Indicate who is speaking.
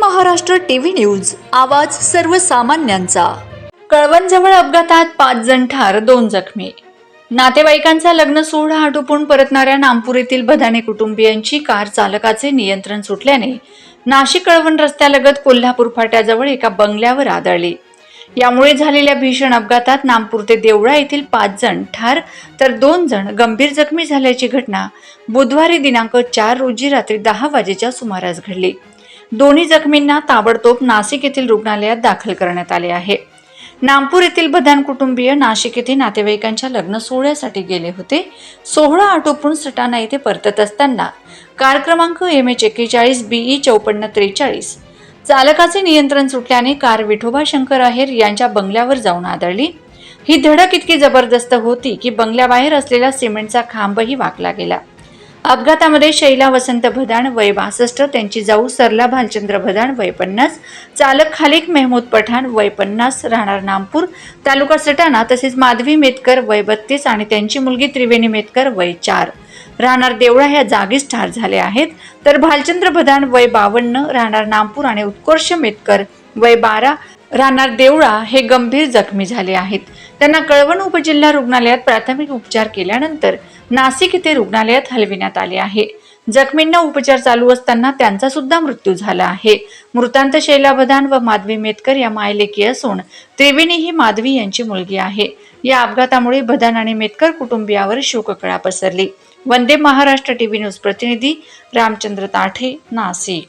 Speaker 1: Maharashtra TV news. आवाज सर्वसामान्यांचा. कळवणजवळ अपघातात पाच जण ठार दोन जखमी. नातेवाईकांचा लग्न सोहळा आटोपून परतणाऱ्या नामपूर येथील बधाने कुटुंबियांची कार चालकाचे नियंत्रण सुटल्याने नाशिक कळवण रस्त्यालगत कोल्हापूर फाट्याजवळ एका बंगल्यावर आदळली. यामुळे झालेल्या भीषण अपघातात नामपूर ते देवळा येथील पाच जण ठार तर दोन जण गंभीर जखमी झाल्याची घटना बुधवारी दिनांक चार रोजी रात्री दहा वाजेच्या सुमारास घडली. दोन्ही जखमींना ताबडतोब नाशिक येथील रुग्णालयात दाखल करण्यात आले आहे. नामपूर येथील बधान कुटुंबीय नाशिक येथे नातेवाईकांच्या लग्न सोहळ्यासाठी गेले होते. सोहळा आटोपून सटाणा येथे परतत असताना कार क्रमांक एम एच एक्केचाळीस बीई चौपन्न त्रेचाळीस चालकाचे नियंत्रण सुटल्याने कार विठोबा शंकर आहेर यांच्या बंगल्यावर जाऊन आदळली. ही धडक इतकी जबरदस्त होती की बंगल्याबाहेर असलेला सिमेंटचा खांबही वाकला गेला. अपघातामध्ये शैला वसंत भदाण वय बासष्ट त्यांची जाऊ सरला भालचंद्र भदाण वय पन्नास चालक खालिक मेहमूद पठाण वय पन्नास राहणार नामपूर तालुका सटाणा तसेच माधवी मेतकर वय बत्तीस आणि त्यांची मुलगी त्रिवेणी मेतकर वय चार. राहणार देवळा ह्या जागीच ठार झाले आहेत. तर भालचंद्र भदाण वय बावन्न राहणार नामपूर आणि उत्कर्ष मेतकर वय बारा राहणार देवळा हे गंभीर जखमी झाले आहेत. त्यांना कळवण उपजिल्हा रुग्णालयात प्राथमिक उपचार केल्यानंतर नाशिक येथे रुग्णालयात हलविण्यात आले आहे. जखमींना उपचार चालू असताना त्यांचा सुद्धा मृत्यू झाला आहे. मृतांत शैलाबदान व माधवी मेतकर या मायलेकी असून त्रिवेणी ही माधवी यांची मुलगी आहे. या अपघातामुळे बदान आणि मेतकर कुटुंबियावर शोककळा पसरली. वंदे महाराष्ट्र टीव्ही न्यूज प्रतिनिधी रामचंद्र ताठे नाशिक.